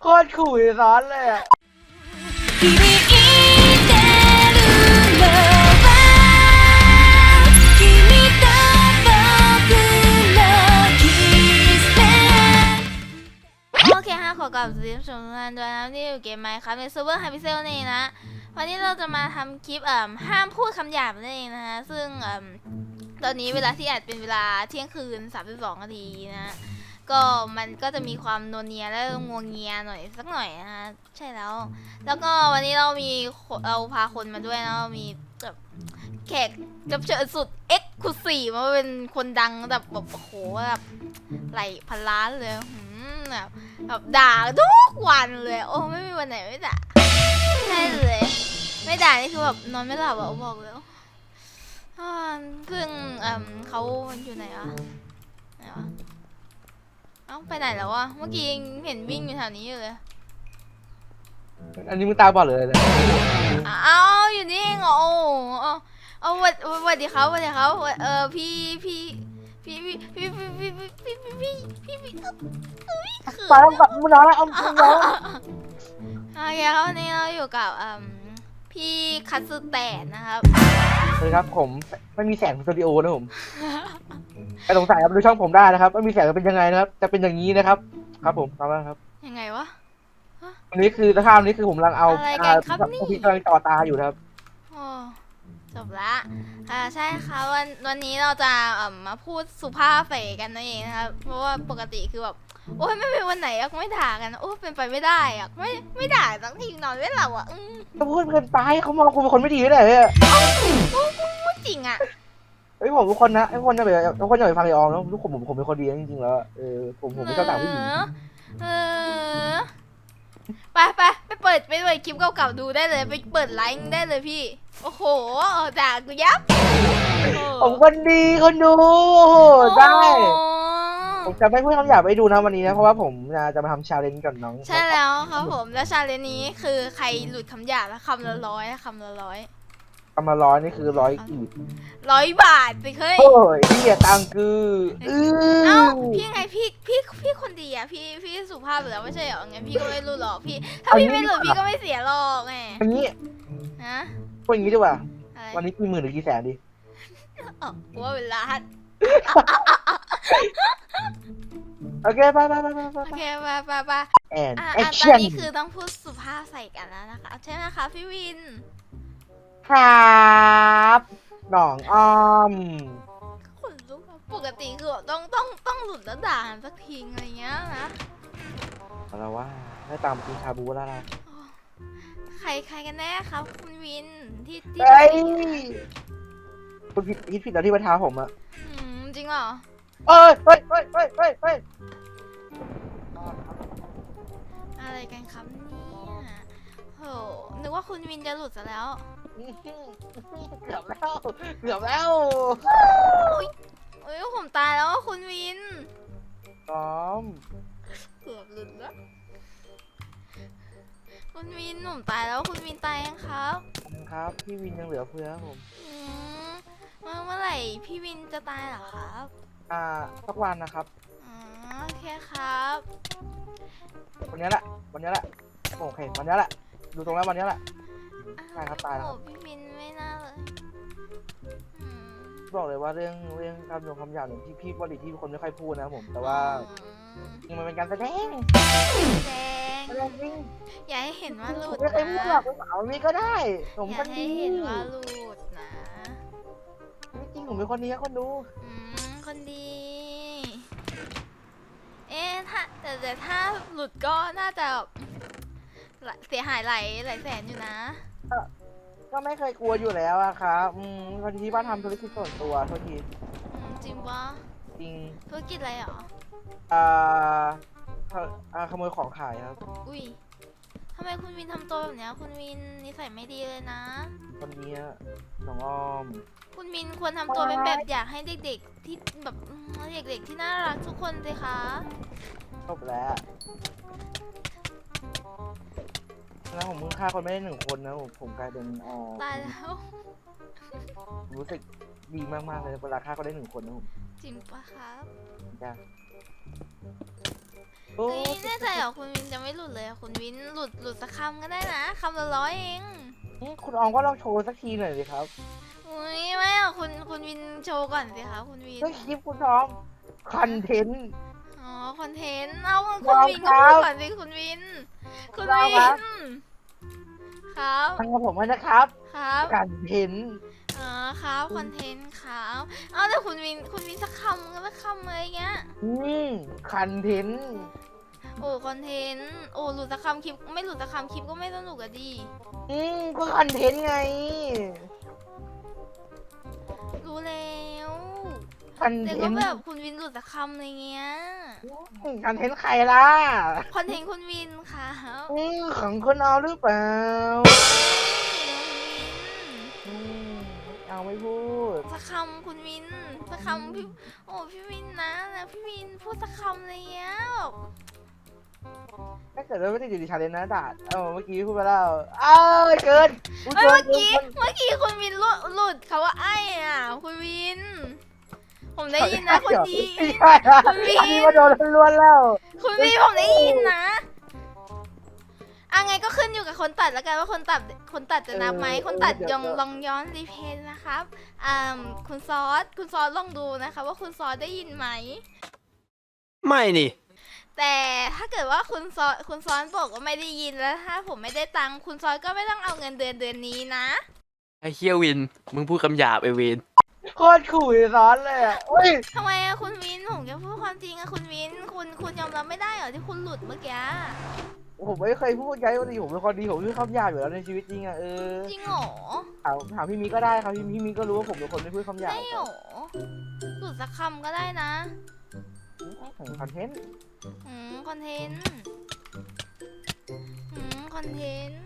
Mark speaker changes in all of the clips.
Speaker 1: โคตรขู่ซ้อนเลยอะ
Speaker 2: 響いてるのは君と僕のキスโอเคฮะขอกลับสวัสดีผู้ชมทุกท่านด้วยนะที่อยู่เกมไมค์ครับในซูเปอร์ไฮพิเซลนี่นะ วันนี้เราจะมาทำคลิปเอ่มห้ามพูดคำหยาบนั่นเองนะฮะซึ่งเอ่มตอนนี้เวลาที่อัดเป็นเวลาเที่ยงคืน 32นาทีนะ ก็มันก็จะมีความโนเนียและงวงเงียหน่อยสักหน่อยนะฮะใช่แล้ว แล้วก็วันนี้เรามีเราพาคนมาด้วยนะมีแบบแขกรับเชิญสุดเอ็กซ์คลูซีมาเป็นคนดังแบบแบบโอ้โหแบบไหลพันล้านเลยหืมแบบแบบด่าทุกวันเลย โอ้ไม่มีวันไหนไม่ด่าใช่เลย ไม่ด่านี่คือแบบนอนไม่หลับอะบอกเลยอ่าซึ่งเอ่มเขาอยู่ไหนอะไหนวะ เอ้าไปไหนแล้ววะเมื่อกี้ยังเห็นวิ่งอยู่แถวนี้อยู่เลย
Speaker 1: อันนี้มึงตาบอดเลยนะ
Speaker 2: อ้าวอยู่นี่เองเหรอโอ้โหเอาเอาสวัสสวัสดีครับสวัสดีครับเออพี่พี่พี่พี่พี่พี่พี่พี่พี่พี่พี่พี่เอ้ยเขิน
Speaker 1: ตาแล้วแบบมึงนอนแล้วเอามึงนอน
Speaker 2: โอเคครับวันนี้เราอยู่กับอืม พี่คัตสึแตนนะครับ
Speaker 1: เลยครับผมไม่มีแสงสตูดิโอนะผมใครสงสัยครับดูช่องผมได้นะครับไม่มีแสงจะเป็นยังไงนะครับจะเป็นอย่างนี้นะครับ ครับผมตามนั้นครับ
Speaker 2: ยังไงวะ
Speaker 1: อันนี้คือสภาพนี้คือผมกำลังเอา
Speaker 2: อะไรกันครับนี่
Speaker 1: พี่กำลังต่อตาอยู่นะครับ
Speaker 2: โอ้จบละอ่าใช่ค่ะวันวันนี้เราจะเอ่มมาพูดสุภาพใส่กันนั่นเองนะครับ เพราะว่าปกติคือแบบ โอ้ยไม่เป็นวันไหนอะไม่ด่ากันโอ้ยเป็นไปไม่ได้อะไม่ไม่ด่าทั้งทีนอนไม่หลับอะอืม
Speaker 1: ถ้าพูดเกินไปเขามองคุณเป็นคนไม่ดีเลยเนี่ย
Speaker 2: พูดจริงอะ
Speaker 1: เฮ้ยผมเป็นคนนะไอ้คนจะไปทุกคนจะไปฟังไอออมแล้วทุกคนผมผมเป็นคนดีนะจริงๆแล้วเออผมผมไม่ชอบด่าผู้หญิง
Speaker 2: เออไปไปไปเปิดไปเปิดคลิปเก่าๆดูได้เลยไปเปิดไลค์ได้เลยพี่ โอ้โหด่ากูยับโอ้
Speaker 1: ผมคนดีคนดูโอ้โหได้
Speaker 2: โอ้
Speaker 1: ผมจะไม่พูดคำหยาบให้ดูนะวันนี้นะ เพราะว่าผมจะมาทำชาเลนจ์กับน้อง
Speaker 2: ใช่แล้วครับผมแล้วชาเลนจ์นี้คือใครหลุดคำหยาบแล้วคำละร้อยคำละร้อย
Speaker 1: คำมาร้อยนี่คือร้อยกีบ
Speaker 2: ร้อยบาทไปเฮ้ย
Speaker 1: โอ้ยพี่อย่าตังคืออือ
Speaker 2: เอ้าพี่ไงพี่พี่พี่คนดีอะพี่พี่สุภาพอยู่แล้วไม่ใช่เหรอไงพี่ก็ไม่รู้หรอกพี่ ถ้าพี่ไม่หลุดพี่ก็ไม่เสียหรอกไง
Speaker 1: อันนี้
Speaker 2: ฮะ
Speaker 1: พูดอย่างนี้ดีกว่า
Speaker 2: อะไร
Speaker 1: วันนี้กี่หมื่นหรือกี่แสนดี
Speaker 2: อ๋อกูว่าเป็นล้าน
Speaker 1: โอเคไปไปไปไปไป
Speaker 2: โอเคไปไปไป
Speaker 1: แอน
Speaker 2: อะ
Speaker 1: แอ
Speaker 2: อะ
Speaker 1: ค
Speaker 2: ตอ
Speaker 1: ชั่
Speaker 2: น
Speaker 1: น
Speaker 2: นี้คือต้องพูดสุภาพใส่กันแล้วนะคะใช่ไหมคะพี่วิน
Speaker 1: ครับหนองอ้อม
Speaker 2: ขนลุกอะปกติคือแบบต้องต้องต้องหลุดแล้วด่ากันสักทีอะไรเงี้ยนะ
Speaker 1: เอาละว่าได้ตามกินชาบูแล้วล่ะ
Speaker 2: โอ้ใครใครกันแน่ครับ คุณวินที่ที่
Speaker 1: เฮ้ยคุณผิดคิดผิดแล้วที่มาท้าผมอะ
Speaker 2: อืมจริง เหรอ
Speaker 1: เอ้ยเฮ้ยเฮ้ยเฮ้ยเฮ้ยเฮ้ย
Speaker 2: อะไรกันครับเนี่ยโห นึกว่าคุณวินจะหลุดซะแล้ว
Speaker 1: เกือบแล้วเกือบแล้ว
Speaker 2: โอ้ยผมตายแล้วอะคุณวิน
Speaker 1: ซ้อม
Speaker 2: เกือบหลุดแล้ว คุณวินผมตายแล้วคุณวินตายยังครับ
Speaker 1: ครับ พี่วินยังเหลือเฟือครับผม
Speaker 2: อืมเมื่อเมื่อไหร่พี่วินจะตายเหรอครับ
Speaker 1: อ่าสักวันนะครับ
Speaker 2: อ๋อโอเคครับ
Speaker 1: วันนี้แหละวันนี้แหละโอเควันนี้แหละ ดูตรงแล้ววันนี้แหละตายครับตายแล้ว
Speaker 2: โอ้พี่วินไม่น่าเลยอืม
Speaker 1: บอกเลยว่าเรื่องเรื่องคำยงคำหยาบเนี่ยพี่พี่ปกติพี่เป็นคนไม่ค่อยพูดนะครับผม แต่ว่า
Speaker 2: อืม
Speaker 1: จริงมันเป็นการแสดง
Speaker 2: แดง
Speaker 1: แสดงจริง
Speaker 2: อย่าให้เห็นว่าหลุ
Speaker 1: ผม
Speaker 2: ด
Speaker 1: ไม่เคยพูดหรอก
Speaker 2: นะ
Speaker 1: สาวมีก็ได้ผม
Speaker 2: อย่า
Speaker 1: คน
Speaker 2: ให้
Speaker 1: ดี
Speaker 2: เห็นว่าหลุดนะ
Speaker 1: ไม่จริงผมเป็นคนดีนะคนดู
Speaker 2: อืมคนดี เอ๊ะถ้าแต่แต่ถ้าหลุดก็น่าจะแบบหลายเสียหายหลายหลายแสนอยู่นะ
Speaker 1: ก็ไม่เคยกลัวอยู่แล้วอะครับอืมพอดีที่บ้านทำธุรกิจส่วนตัวโทษที
Speaker 2: อืมจริงปะ
Speaker 1: จริง
Speaker 2: ธุรกิจอะไรเหรอ
Speaker 1: อ่าข อ่าขโมยของขายครับ
Speaker 2: อุ้ยทำไมคุณวินทำตัวแบบเนี้ย คุณวินนิสัยไม่ดีเลยนะ
Speaker 1: คนนี้อะน้องอ้อม
Speaker 2: คุณวินควรทำตัวเป็นแบบอย่างให้เด็ก ๆ ที่แบบอืมเด็กๆที่น่ารักทุกคนสิคะ
Speaker 1: จบแล้วแล้วผมเพิ่งฆ่าคนไม่ได้หนึ่งคนนะผมผมกลายเป็นอ๋อ
Speaker 2: ตายแล้ว
Speaker 1: รู้สึกดีมากๆเลยเวลาฆ่าคนได้หนึ่งคนนะผม
Speaker 2: จริงปะครับ
Speaker 1: จ้ะ โอ้
Speaker 2: เฮ้ยแน่ใจเหรอคุณวินจะไม่หลุดเลยอะคุณวินหลุดหลุดสักคำก็ได้นะคำละร้อยเอง
Speaker 1: คุณออมก็ลองโชว์สักทีหน่อยสิครับ
Speaker 2: อุ้ยไม่อะคุณคุณวินโชว์ก่อนสิคะคุณวิน
Speaker 1: เรื่องคลิปคุณออมคอนเทนต์
Speaker 2: อ๋อคอนเทนต์เอาคุณ
Speaker 1: ยอม
Speaker 2: วิน
Speaker 1: ครั
Speaker 2: ก็
Speaker 1: บ
Speaker 2: พูดก่อนสิคุณวิน คุณ
Speaker 1: ยอม
Speaker 2: วิ
Speaker 1: ครับ
Speaker 2: นครับ
Speaker 1: ฟังกับผมไว้นะครับ
Speaker 2: ครับ
Speaker 1: คอนเทนต์
Speaker 2: อ๋อครับคอนเทนต์ครับเอาแต่คุณวินคุณวินสักคำก็สักคำเลยเงี้ย
Speaker 1: อืมคอนเทนต์
Speaker 2: โอ้คอนเทนต์โอ้หลุดสักคำคลิปไม่หลุดสักคำคลิปก็ไม่สนุกอะดี
Speaker 1: อืมก็คอนเทนต์ไง
Speaker 2: รู้แล้ว
Speaker 1: คอน
Speaker 2: แต่
Speaker 1: เท
Speaker 2: ก็
Speaker 1: นต์
Speaker 2: แบบคุณวินหลุดสักคำอะไรเงี้ย
Speaker 1: คอนเทนต์ใครล่ะ
Speaker 2: คอนเทนต์คุณวินค่ะ
Speaker 1: อืมของคุณเอาหรือเปล่า ไม่พูด
Speaker 2: สักคำคุณวินสักคำพี่โอ้พี่วินนะนะพี่วินพูดสักคำอะไรเงี้ยแบบ
Speaker 1: ถ้าเกิดว่าไม่ติดอยู่ในชาเลนจ์นะดาดเอาเมื่อกี้พูดไปแล้วเอ้าเกินอุ๊ย
Speaker 2: เอ้ย
Speaker 1: กิ
Speaker 2: เมื่อนกี้
Speaker 1: กิน
Speaker 2: เมื่อกี้คุณวินหลุดหลุดเขาว่าไอ้อะคุณวิน ผมได้ยินนะคุณวิน
Speaker 1: ไม่ใช่อะ
Speaker 2: คุณวิน
Speaker 1: อันนี้มาโดนล้วนๆแล้ว
Speaker 2: คุณวินผมได้ยินนะ อะไงก็ขึ้นอยู่กับคนตัดแล้วกันว่าคนตัดคนตัดจะนับไหมคนตัดยองลองย้อนรีเพลย์นะครับอ่าคุณซอสคุณซอสลองดูนะคะ ว่าคุณซอสได้ยินไหม
Speaker 3: ไม่นี่
Speaker 2: แต่ถ้าเกิดว่าคุณซอสคุณซ้อนบอกว่าไม่ได้ยินแล้วถ้าผมไม่ได้ตังค์คุณซอสก็ไม่ต้องเอาเงินเดือนเดือนนี้นะ
Speaker 3: ไอ้เฮียวิน มึงพูดคำหยาบไอวิน
Speaker 1: โคตรขู่ซ้อนเลยอะอุ้ย
Speaker 2: ทำไมอะคุณวินผมจะพูดความจริงอะคุณวิน คุณคุณยอมรับไม่ได้เหรอที่คุณหลุดเมื่อกี้
Speaker 1: ผมไม่เคยพูดไงว่าดีผมเป็นคนดีผมพูดคำหยาบอยู่แล้วในชีวิตจริงอะเออ
Speaker 2: จริงเหรอ
Speaker 1: ถามถามพี่มีก็ได้ครับพี่พี่มีก็รู้ว่าผมเป็นคนไม่พูดคำหยาบ
Speaker 2: ได้เหรอหลุดสักคำก็ได้นะ
Speaker 1: คอนเทนต์
Speaker 2: อืมคอนเทนต์อืมคอนเทนต์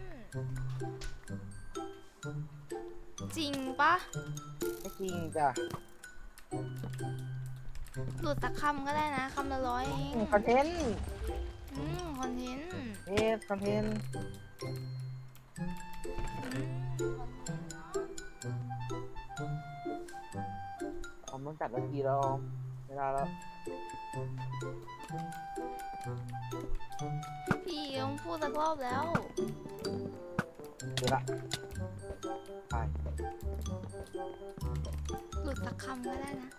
Speaker 2: จริงปะ
Speaker 1: ไม่จริงจ้ะ
Speaker 2: หลุดสักคำก็ได้นะคำละร้อยเอง
Speaker 1: คอนเทนต์
Speaker 2: อืมคอนเทนต์
Speaker 1: เอสคอนเทนต์
Speaker 2: อืมคอนเทนต์เนอะ
Speaker 1: ผมต้องจัดนาทีแล้วออมเวลาแล้ว
Speaker 2: พี่ต้องพูดสักรอบแล้ว
Speaker 1: เดี๋ยวละไป
Speaker 2: หลุดสักคำก็ได้นะ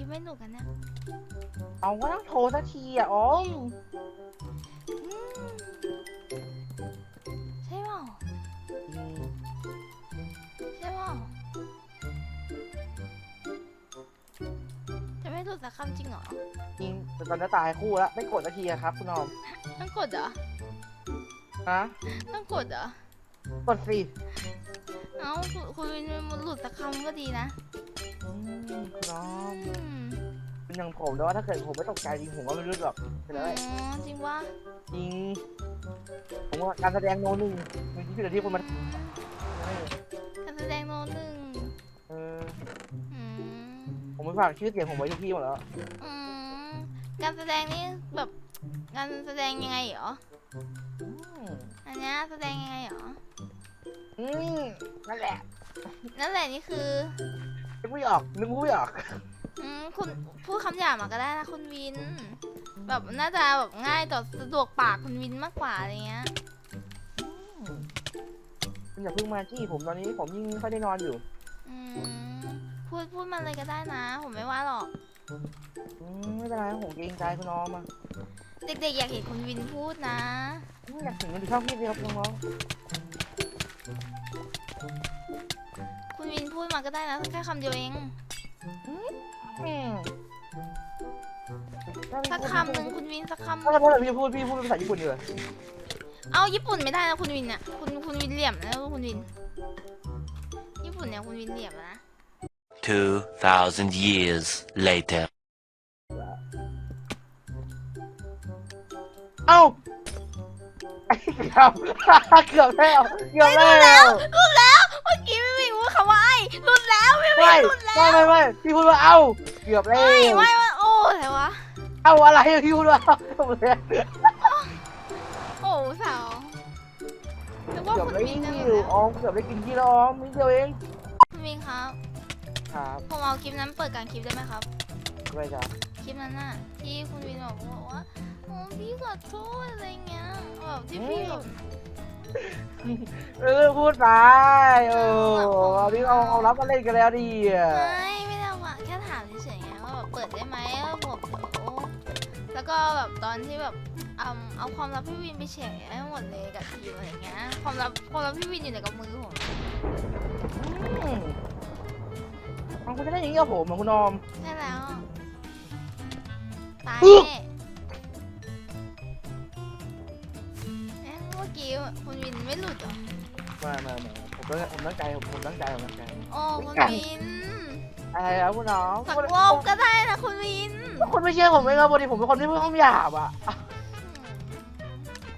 Speaker 1: อืม
Speaker 2: ผมคิดไม่หนุกกันเนี่ย
Speaker 1: เอาว่าต้องโทรสักทีอะออม
Speaker 2: อืมใช่เปล่า
Speaker 1: อืม
Speaker 2: ใช่เปล่าจะไม่หลุดสักคำจริงเหรอ
Speaker 1: จริงแต่ตอนนี้ตายคู่แล้วไม่กดสักทีอะครับ คุณออม
Speaker 2: ต้องกดเหรอ
Speaker 1: ฮะ
Speaker 2: ต้องกดเหรอก
Speaker 1: ดสิ
Speaker 2: เอ้าคุณคุณมันหลุดสักคำก็ดีนะ
Speaker 1: อืมคุณออม
Speaker 2: อืม
Speaker 1: เป็น อย่างผมแต่ว่าถ้าเกิดผมไม่ตกใจจริงผมก็ไม่รู้หรอกไป
Speaker 2: อ๋
Speaker 1: เล
Speaker 2: อยจริงว่า
Speaker 1: จริง ผมว่าการแสดงโนหนึ่งมีที่เป็นที่คนมัน
Speaker 2: การแสดงโนหนึ่ง
Speaker 1: เออ
Speaker 2: อืม
Speaker 1: ผมไม่ฝากชื่อเสียงผมไว้ที่พี่หมดแล้ว
Speaker 2: อืมการแสดงนี่แบบการแสดงยังไงเหรอ
Speaker 1: อืม
Speaker 2: อันเนี้ยแสดงยังไงเหรอ
Speaker 1: อืมนั่นแหละ
Speaker 2: นั่นแหละนี่คือ
Speaker 1: นึกไม่ออกนึกไม่ออก
Speaker 2: อืมคุณพูดคำหยาบมาก็ได้นะคุณวิน แบบน่าจะแบบง่ายต่อสะดวกปากคุณวินมากกว่าอะไรเงี้ย
Speaker 1: คุณอย่าเพิ่งมาที่ผมตอนนี้ผมยิ่งไม่ค่อยได้นอนอยู่
Speaker 2: อืมพูดพูดมาเลยก็ได้นะ ผมไม่ว่าหรอก
Speaker 1: อืมไม่เป็นไรผมเกรงใจคุณน้องมา
Speaker 2: เด็กๆอยากเห็นคุณวินพูดนะ
Speaker 1: อืมอยากถึงมันดูช่องพี่สิครับน้อง
Speaker 2: คุณวินพูดมาก็ได้นะแค่คำเดียวเอง
Speaker 1: ๆ อืม
Speaker 2: สักคำหนึ่งคุณวินสักคำ
Speaker 1: ถ้าถ้าพี่พูดพี่พูดเป็นภาษาญี่ปุ่นดีกว่า
Speaker 2: เอาญี่ปุ่นไม่ได้นะคุณวินเนี่ยคุณคุณวินเหลี่ยมนะคุณวิน ญี่ปุ่นเนี่ยคุณวินเหลี่ยมนะ
Speaker 4: 2,000 years later.
Speaker 1: เอ้าเกือบเกือบแล้วเกือบแล้ว
Speaker 2: รุดแล้ว แล้วพี่วิ
Speaker 1: ไม่
Speaker 2: นรุดแล้ว
Speaker 1: ไม่ไม่ไม่พี่พูดว่าเอ้าเกือบแล้ว
Speaker 2: ไม่ไม่ไม่โอ้อะไรวะ
Speaker 1: เอ้าอะไรพี่พูดว่าเอ้า
Speaker 2: โอ้สาวนึกว่า
Speaker 1: เกือบ
Speaker 2: คุณ
Speaker 1: ได้
Speaker 2: วิ
Speaker 1: กิ
Speaker 2: น
Speaker 1: น
Speaker 2: จะ
Speaker 1: อ
Speaker 2: รุด
Speaker 1: ยู่
Speaker 2: แล้ว
Speaker 1: ออมเกือบได้กินที่แล้วออมนิดเดียวเอง
Speaker 2: คุณวินครับ
Speaker 1: ครับ
Speaker 2: ผมเอาคลิปนั้นเปิดกลางคลิปได้ไหมครับ
Speaker 1: ไม่จ้ะ
Speaker 2: คลิปนั้นน่ะที่คุณวินบอกว่าว่าโอ้พี่ขอโทษอะไรเงี้ยแบบที่พี่แบบ
Speaker 1: เออพูดไปโอ้เอาดิเอาเอารับมาเล่นกันแล้วดิอะ
Speaker 2: ไม่ไม่ได้ว่าแค่ถามเฉยๆไงว่าแบบเปิดได้ไหมแล้วบอกเดี๋ยวแล้วก็แบบตอนที่แบบเอาเอาความลับพี่วินไปแฉให้หมดเลยกับทีมอะไรเงี้ยความลับความลับพี่วินอยู่ในกับมือผม
Speaker 1: อืมมันคุณจะได้อย่างนี้กับผมเหรอคุณออม
Speaker 2: ใช่แล้วตาย
Speaker 1: อื้อ
Speaker 2: แน่ กี้คุณวินไม่หลุดเหรอ
Speaker 1: มามามาผมตั้งผมตั้งใจผมผมตั้งใจผมตั้งใจ
Speaker 2: โอ้คุณวิน
Speaker 1: อะไรครับคุณน้อง
Speaker 2: สักรอบก็ได้นะคุณวิน
Speaker 1: คุณไม่เชื่อผมเองครับพอดีผมเป็นคนที่พูดคำหยาบอะ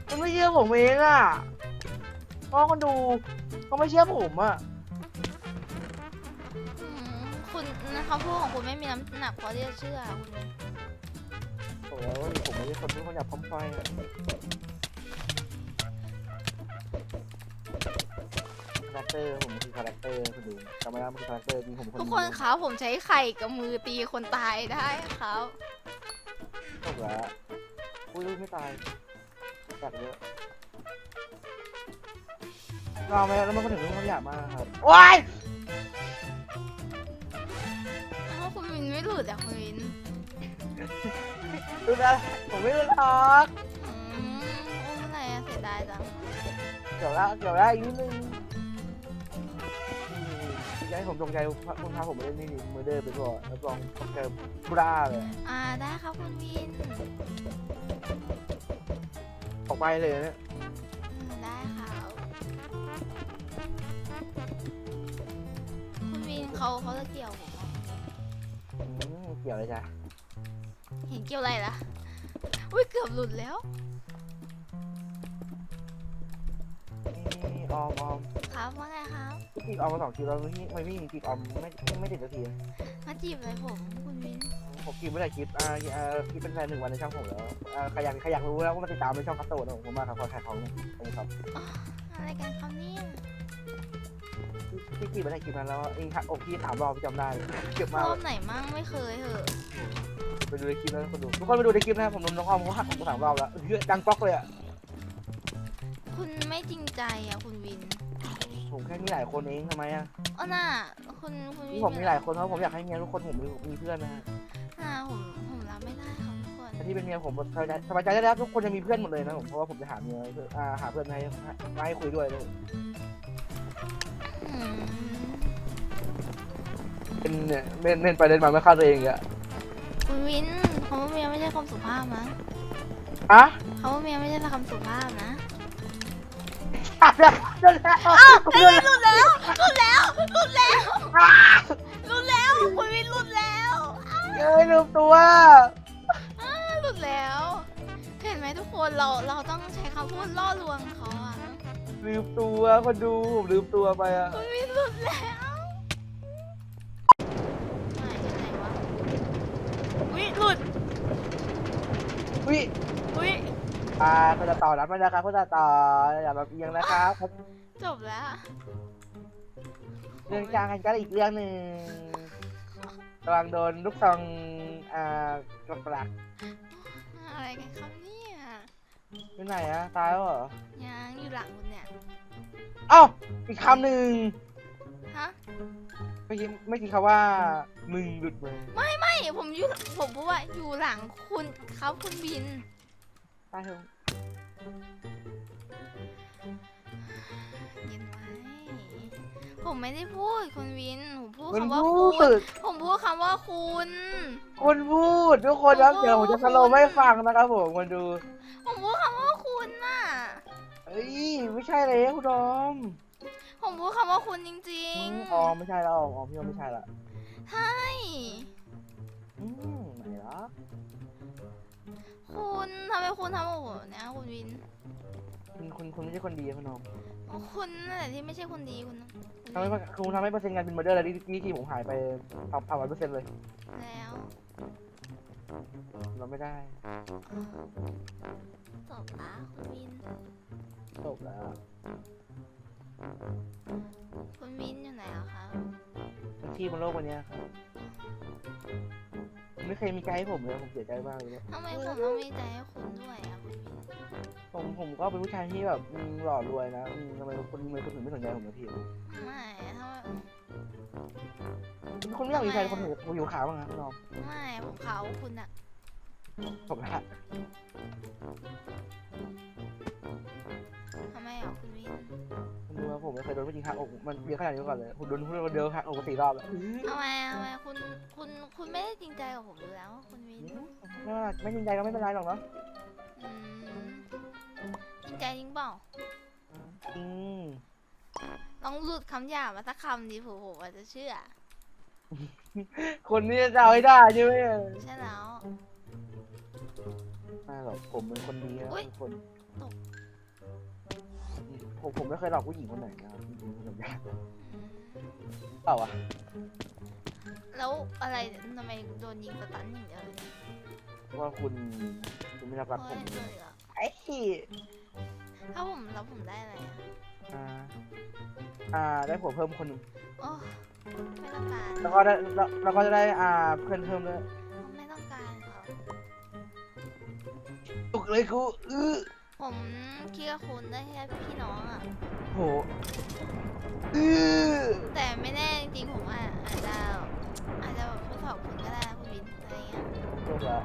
Speaker 1: คุณไม่เชื่อผมเองอะเพราะคนดูเขาไม่เชื่อผมอะ
Speaker 2: คุณคำพูดของคุณไม่มีน้ำหนักพอที่จะเชื่อคุณ
Speaker 1: โอ้ยผมไม่ใช่คนที่คนหยาบพร้อมไฟ คาแรคเตอร์ผมคือคาแรคเตอร์คุณดูจำไม่ได้มันคือคาแรคเตอร์จริงผมเป็นคน
Speaker 2: ทุกคนครับผมใช้ไข่กับมือตีคนตายได้ครับ
Speaker 1: จบแล้วอุ้ยไม่ตายจัดเยอะเราไม่แล้วมันก็ถึงเรื่องคำหยาบมากครับโอ้ย
Speaker 2: เพราะคุณวินไม่หลุดอะคุณวิน
Speaker 1: ดูนะผมไม่รู้หรอก
Speaker 2: อืมโอ้เมื่อไหร่อะเสียดายจัง
Speaker 1: เดี๋ยวละ เดี๋ยวละอีกนิดนึงอยากให้ผมจงใจคุณพาผมไปเล่นนี่ดิมือเดอร์ไปก่อนแล้วลองต้องเจอบราเลย
Speaker 2: อ่าได้ครับคุณวิน
Speaker 1: ออกไปเลยเนี่ย
Speaker 2: อืมได้ครับคุณวินเขาเขาจะเกี่ยวผมเหรอ
Speaker 1: อืมเกี่ยวเลยจ้ะ
Speaker 2: เห็นเกี่ยวอะไรล่ะอุ้ยเกือบหลุดแล้ว
Speaker 1: ออมออม
Speaker 2: ครับว่าไงครับ
Speaker 1: จีบออมมาสองคิวแล้วไม่ไม่ไม่จีบออมไม่ไม่ติดสักที
Speaker 2: มาจีบอะไรผมคุณวิน
Speaker 1: ผมกินไม่ได้คลิปอ่าอ่าคลิปเป็นแฟนหนึ่งวันในช่องผมแล้วอ่าใครอยากใครอยากรู้แล้วก็มาติดตามในช่องคัตโต้นะผมมาครับขอขายของนะผมครับ
Speaker 2: อะไรกันครับเนี่ย
Speaker 1: พี่กี่ไม่ได้คลิปนั้นแล้วเองหักอกพี่ถามรอบจำได้เก็บมาร
Speaker 2: อบไหนมั่งไม่เคยเหอะ
Speaker 1: ไปดูในคลิปแล้วคนดูทุกคนไปดูในคลิปนะผมโดนน้องออมเขาหักผมสามรอบแล้วเฮ้ยดังป๊อกเลยอะ
Speaker 2: คุณไม่จริงใจอะคุณวิน
Speaker 1: ผมแค่มีหลายคนเองทำไมอะ
Speaker 2: อ๋อน่ะคุณคุณวิ
Speaker 1: นี่
Speaker 2: น
Speaker 1: ผมมีหลายคนเพราะผมอยากให้เมียทุกคนผมมีมีเพื่อนนะฮะ
Speaker 2: น่ะผมผมรับไม่ได้ครับทุกคน
Speaker 1: แต่ที่เป็นเมียผมสบายใจสบายใจได้แล้วทุกคนจะมีเพื่อนหมดเลยนะผมเพราะว่าผมจะหาเมียเพื่ออ่าหาเพื่อนมาให้มาให้คุยด้วยเลย
Speaker 2: อืม
Speaker 1: เป็นเนี่ยเล่นเล่นไปเล่นมาไม่เข้าตัวเองอะ
Speaker 2: คุณวินเขาว่าเมียไม่ใช่คำสุภาพมั้ง
Speaker 1: อะ
Speaker 2: เขาว่าเมียไม่ใช่คำสุภาพนะ
Speaker 1: อะเดี๋ยวเดี๋ยวเดี๋ยว
Speaker 2: อ้าวหลุดแล้วหลุดแล้วหลุดแล้วหลุดแล้วคุณวินหลุดแล้ว
Speaker 1: เอ้ยลืมตัว
Speaker 2: อ้าวหลุดแล้ว เห็นไหมทุกคนเราเราต้องใช้คำพูดล่อลวงเขาอะ
Speaker 1: ลืมตัวคนดูผมลืมตัวไปอะ
Speaker 2: คุณวินหลุดแล้วหายไปไหนวะวิหลุด
Speaker 1: วิ
Speaker 2: วิ
Speaker 1: อ่าคนจะต่อนัดมาแล้วครับคนจะต่ออย่าแบบเอียงนะครับ
Speaker 2: จบแล้ว
Speaker 1: เรื่องจ้างกันก็อีกเรื่องหนึ่งกำลังโดนลูกซองอ่ากระปลัก
Speaker 2: อะไรกันครับเนี่ย
Speaker 1: ที่ไหนอะตายแล้วเหรอ
Speaker 2: ยังอยู่หลังคุณเนี่ย
Speaker 1: เอ้าอีกคำหนึ่ง
Speaker 2: ฮะ
Speaker 1: ไม่คิดไม่คิดคำว่ามึงหลุดมือ
Speaker 2: ไม่ไม่ผมอยู่ผมพูดว่าอยู่หลังคุณครับคุณบิน
Speaker 1: ตายเถอะ
Speaker 2: เย็นไว้ผมไม่ได้พูดคุณวิน ผมพูด
Speaker 1: มัน
Speaker 2: คำว่า
Speaker 1: พู
Speaker 2: คุณ
Speaker 1: ด
Speaker 2: ผมพูดคำว่าคุณ
Speaker 1: คนพูดทุกคนครับเดี๋ยวผมจะสโลว์ไม่ฟังนะครับผมคนดู
Speaker 2: ผมพูดคำว่าคุณน่ะ
Speaker 1: เอ้ยไม่ใช่เลยคุณออม
Speaker 2: ผมพูดคำว่าคุณจริ
Speaker 1: อื
Speaker 2: ง
Speaker 1: มออมไม่ใช่แล้วออมออมพี่ว่าไม่ใช่ละ
Speaker 2: ๆใช่
Speaker 1: อืมไหนล่ะ
Speaker 2: คุณทำไมคุณทำกับผมแบบเนี้ยคุณวิน
Speaker 1: คุณคุณคุณไม่ใช่คนดีคุณออม
Speaker 2: คุณนั่นแหละที่ไม่ใช่คนดีคุณนะ
Speaker 1: ทำให้คุณทำให้เปอร์เซ็นต์งานเป็นมาเดอร์แล้วที่ที่ผมหายไปทำทำร้อยเปอร์เซ็นต์เลย
Speaker 2: แล้ว
Speaker 1: เราไม่ได้
Speaker 2: จบละคุณวิน
Speaker 1: จบแล้ว
Speaker 2: คุณวินอยู่ไหนแล้วคะ
Speaker 1: ที่บนโลกวันเนี้ยครับ ไม่เคยมีใจให้ผมเลยผมเสียใจมากเลยเนี่ย
Speaker 2: ทำไมผมต้องมีใจให้คุณด้วยอะคุณวิน
Speaker 1: ผมผมก็เป็นผู้ชายที่แบบอืมหล่อรวยนะอืมทำไมคนทำไมคนถึงไม่สนใจผมนะพี่
Speaker 2: ไม่ทำไม
Speaker 1: คนไม่อยากมีแฟนคนผิวผิวขาวบ้างนะน้อง
Speaker 2: ไม่ผมเขาคุณอะ
Speaker 1: ผมละ
Speaker 2: ทำไมอะคุณวิน
Speaker 1: ผมดูว่าผมไม่เคยโดนผู้หญิงหักอกมันเยอะขนาดนี้มาก่อนเลยผมโดนผู้หญิงคนเดียวหักอกมาสี่รอบแล้ว
Speaker 2: ทำไมทำไมคุณคุณคุณไม่ได้จริงใจกับผมอยู่แล้ว คุณวิน
Speaker 1: ไม่ว่าไม่จริงใจก็ไม่เป็นไรหรอกเนาะ
Speaker 2: อืมจริงใจจริงเปล่า
Speaker 1: อืม
Speaker 2: ลองหลุดคำหยาบมาสักคำดิผมผมอาจจะเชื่อ
Speaker 1: คนนี้จะเอาให้ได้ใช่ไหม
Speaker 2: ใช่แล้ว
Speaker 1: ไม่หรอกผมเป็นคนดีนะ
Speaker 2: อุ๊ย
Speaker 1: เป็นคน
Speaker 2: ตก
Speaker 1: ผมผมไม่เคยหลอกผู้หญิงคนไหนนะครับจริงๆผมอยาก
Speaker 2: อืม
Speaker 1: เปล่าวะ
Speaker 2: แล้วอะไรทำไมโดนยิงสตันอย่างเดียวเลยเนี่ย
Speaker 1: เพราะว่าคุณคุณไม่รับรักผ
Speaker 2: เฮ้
Speaker 1: ม
Speaker 2: ยเลยเหรอ
Speaker 1: ไอ้
Speaker 2: ถ้าผมแล้วผมได้อะไรอะ
Speaker 1: อ่าอ่าได้ผัวเพิ่มคนหนึ่ง
Speaker 2: โอ้ไม่ต้องการ
Speaker 1: แล้วก็ได้แล้วแล้วก็จะได้อ่าเพื่อนเพิ่มด้วย
Speaker 2: ไม่ต้องการครับ
Speaker 1: ตุกเลยกูอื้อ
Speaker 2: ผมคิดกับคุณได้แค่พี่น้องอะ
Speaker 1: โหอื้อ
Speaker 2: แต่ไม่แน่จริงๆผมอาจอาจจะอาจจะแบบทดสอบคุณก็ได้นะคุณวินอะไรเงี้ย
Speaker 1: จบแล้ว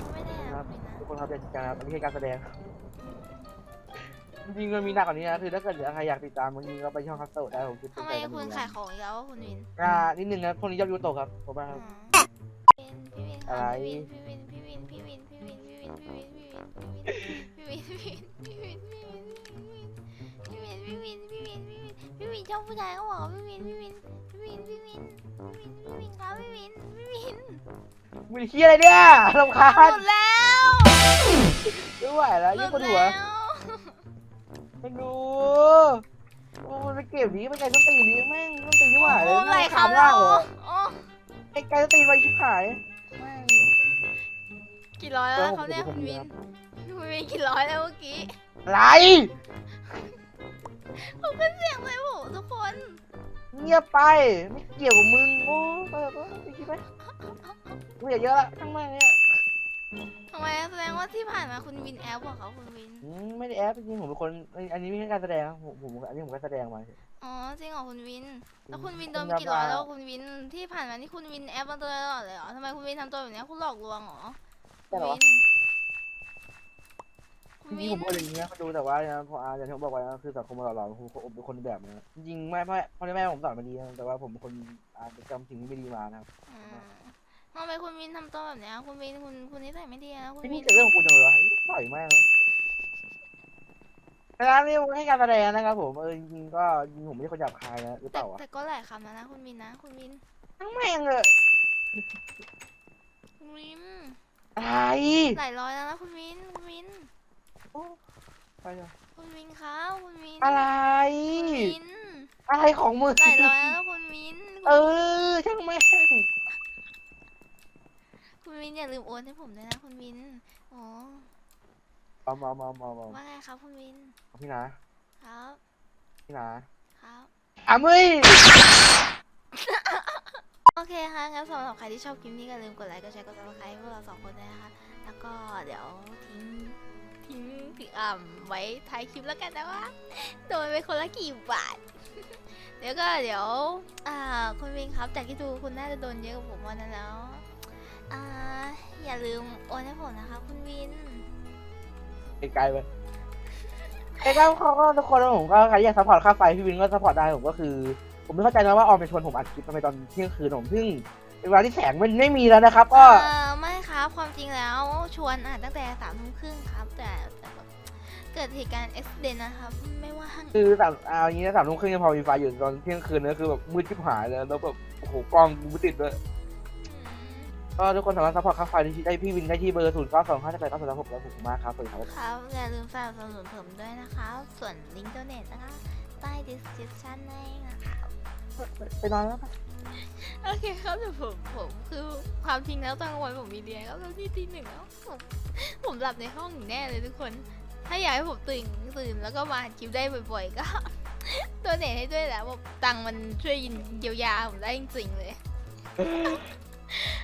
Speaker 2: ก็ไม่แน่
Speaker 1: ค
Speaker 2: นะ
Speaker 1: รับ
Speaker 2: คุณวินนะ
Speaker 1: ทุกคนครับเป็นการอันนี้คือการแสดง จริงๆมันมีหนักกว่านี้นะ คือถ้าเกิดใครอยากติดตามจริงๆก็ไปช่องคัสโตได้ผมคิด
Speaker 2: ทำไมคุณขายของอีกแล้ววะคุณวิน
Speaker 1: อ่านิดนึงนะพวกนี้ยอดยูโตครับผมว่า
Speaker 2: อ๋อพี่วิน
Speaker 1: อะไร
Speaker 2: พี่วินพี่วินพี่วินพี่วิน พี่วินพี่วินพี่วินพี่วินพี่วินพี่วินพี่วินพี่วินพี่วินพี่วินพี่วินชอบผู้ชายเขาบอกพี่วินพี่วินพี่วินพี่วินพี่วินพี่วินครับพี่วินพี่วิน
Speaker 1: มึงเฮียอะไรเนี่ยรำคา
Speaker 2: ห
Speaker 1: ญ
Speaker 2: ลุดแล้ว
Speaker 1: ไม่ไหวแล้วยิ่งปวดหัว
Speaker 2: แล้ว
Speaker 1: ไม่รู้โอ้มันไปเก็บนี้มันไกลต้นตีนนี้แม่งต้นตีนที่หาเล
Speaker 2: โอ้
Speaker 1: ย
Speaker 2: ไห
Speaker 1: ม่ง
Speaker 2: คำ
Speaker 1: ล่า
Speaker 2: แล้
Speaker 1: ง
Speaker 2: ว
Speaker 1: เหรอ
Speaker 2: โอ้
Speaker 1: ไอ้ไกลต้นตีนไปชิบหาย
Speaker 2: กี่ร้อยแล้ว
Speaker 1: เออ
Speaker 2: เขาเนี่ย
Speaker 1: ผม
Speaker 2: คุณ
Speaker 1: ดู
Speaker 2: วิน
Speaker 1: ครับ
Speaker 2: คุณวินกี่ร้อยแล้วเมื่อกี้
Speaker 1: อะไร
Speaker 2: ผมเป็นเสียงเลยผมทุกคน
Speaker 1: เงียบไปไม่เกี่ยวกับมึงโอ้ไปไปไปคิดไปกูอย่าเยอะละทั้งแม่งเนี่ย
Speaker 2: ทำไมแสดงว่าที่ผ่านมาคุณวินแอปบอกเขาคุณวิน
Speaker 1: อืมไม่ได้แอปจริงๆผมเป็นคนอันนี้ไม่ใช่การแสดงนะผมผมอันนี้ผมก็แสดงมา
Speaker 2: อ๋อจริงเหรอคุณวิน แล้วคุณวินโดน
Speaker 1: ผม
Speaker 2: ไปกี่ร้อย
Speaker 1: ยอมรับ
Speaker 2: แล้วคุณวินที่ผ่านมานี่คุณวินแอปมาตลอดเลยเหรอทำไมคุณวินทำตัวแบบนี้คุณหลอกลวงเหรอคุ
Speaker 1: ใช่
Speaker 2: ณ
Speaker 1: เหรอ
Speaker 2: วิ
Speaker 1: วะ
Speaker 2: นคุณ
Speaker 1: จ
Speaker 2: วิ
Speaker 1: ริงๆผ
Speaker 2: น
Speaker 1: มก็อย่างนี้นะเขาดูแต่ว่านะพออาอย่างที่ผมบอกไว้นะคือสังคมเราเราผมผมเป็นคนแบบนะจริงๆไม่ไม่พ่อแม่ผมสอนมาดีนะแต่ว่าผมเป็นคนอาจจะจำสิ่งที่ไม่ดีมานะครับ
Speaker 2: อืมทำไมคุณวินทำตัวแบบนี้คุณวินคุณคุณนิสัยไม่ดีนะคุณ
Speaker 1: ที่
Speaker 2: วิ
Speaker 1: นี่
Speaker 2: น
Speaker 1: เกิดเรื่องของคุณจังเลยวะต่อยมากเลยร้านนี้ให้การแสดงนะครับผมเออจริงๆก็จริงๆผมไม่ใช่คนหยาบคายนะหรือเป
Speaker 2: แต่
Speaker 1: ล่าวะ
Speaker 2: แต่ก็หลายคำแล้วนะคุณวินนะ คุณวิน
Speaker 1: ทั้งแม่งเลย
Speaker 2: คุณวิน
Speaker 1: อะไร
Speaker 2: หลายร้อยแล้วนะคุณวินคุณวิน
Speaker 1: โอ้ไปเลย
Speaker 2: คุณวินครับคุณวิน
Speaker 1: อะไร
Speaker 2: คุณวิน
Speaker 1: อะไรของมึง
Speaker 2: หลายร้อยแล้วนะคุณวิน
Speaker 1: เออช่างแม่ง
Speaker 2: คุณวินอย่าลืมโอนให้ผมด้วยนะคุณวินโอ้
Speaker 1: มามามามามา
Speaker 2: ว่าไงครับคุณวิน
Speaker 1: พี่นะครับ พี่นะครับอะมึย
Speaker 2: โอเคค่ะ งั้นสำหรับใครที่ชอบคลิปนี้ก็ลืมกดไลค์ กดแชร์ กดซับสไครต์พวกเราสองคนด้วยนะคะ แล้วก็เดี๋ยวทิ้งทิ้งถึงอ่ำไว้ท้ายคลิปแล้วกันนะว่าโดนไปคนละกี่บาท เดี๋ยวก็เดี๋ยว อ่าคุณวินครับ จากที่ดูคุณน่าจะโดนเยอะกว่าผมวันนั้นแล้ว อ่า อย่าลืมโอนให้ผมนะคะ คุณวิน
Speaker 1: ไกลๆไปไอ้ก็เขาก็ทุกคนนะผมก็ใครอยากซัพพอร์ตค่าไฟพี่วินก็ซัพพอร์ตได้ผมก็คือ ผมไม่เข้าใจนะว่าออมไปชวนผมอัดคลิปทำไมตอนเที่ยงคืนผมซึ่งเป็นเวลาที่แสงมันไม่มีแล้วนะครับ ก็
Speaker 2: เออไม่ครับความจริงแล้วชวนอ่านตั้งแต่สามทุ่มครึ่งครับ แต่แต่แบบเกิดเหตุการณ์เอ็กซ์เดนนะครับ ไม่ว่าง
Speaker 1: คือสามเอาอย่างนี้นะสามทุ่มครึ่งยังพอมีไฟอยู่ตอนเที่ยงคืนนะคือแบบมืดชิบหายเลยแล้วแบบโอ้โหกล้องกูไม่ติดด้วย
Speaker 2: อืม
Speaker 1: ก็ทุกคนสามารถซัพพอร์ตค่าไฟได้ที่ได้พี่วินได้ที่เบอร์ศูนย์เก้าสองห้าแปดเก้าศูนย์หกแล้วผมมากครับสวัสดีครับ
Speaker 2: ครับอย่าลืมสนับสนุนผมด้วยนะคะส่วนลิงก์โดเนทนะคะ ใต้ description นั่นเองนะคะ
Speaker 1: ไปนอนแล้ว
Speaker 2: โอเคครับแต่ผมผมคือความจริงแล้วตอนกลางวันผมมีเรียนครับแล้วที่ตีหนึ่งแล้วผมผมหลับในห้องอยู่แน่เลยทุกคน ถ้าอยากให้ผมตื่นตื่นแล้วก็มาอัดคลิปได้บ่อยๆ ก็ ตัวเน็ตให้ด้วยแหละแบบตังค์มันช่วยเยียวยาผมได้จริงๆเลย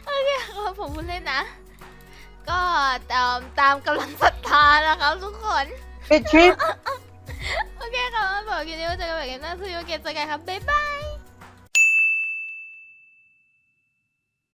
Speaker 2: โอเคครับผมพูดเล่นนะ ก็ตามตามกำลังศรัทธานะครับทุกคน
Speaker 1: ปิดคลิป
Speaker 2: โอเคครับบอกกินนี้ว่าเจอกันใหม่กันหน้าซีโอเคเจอกันครับบ๊ายบาย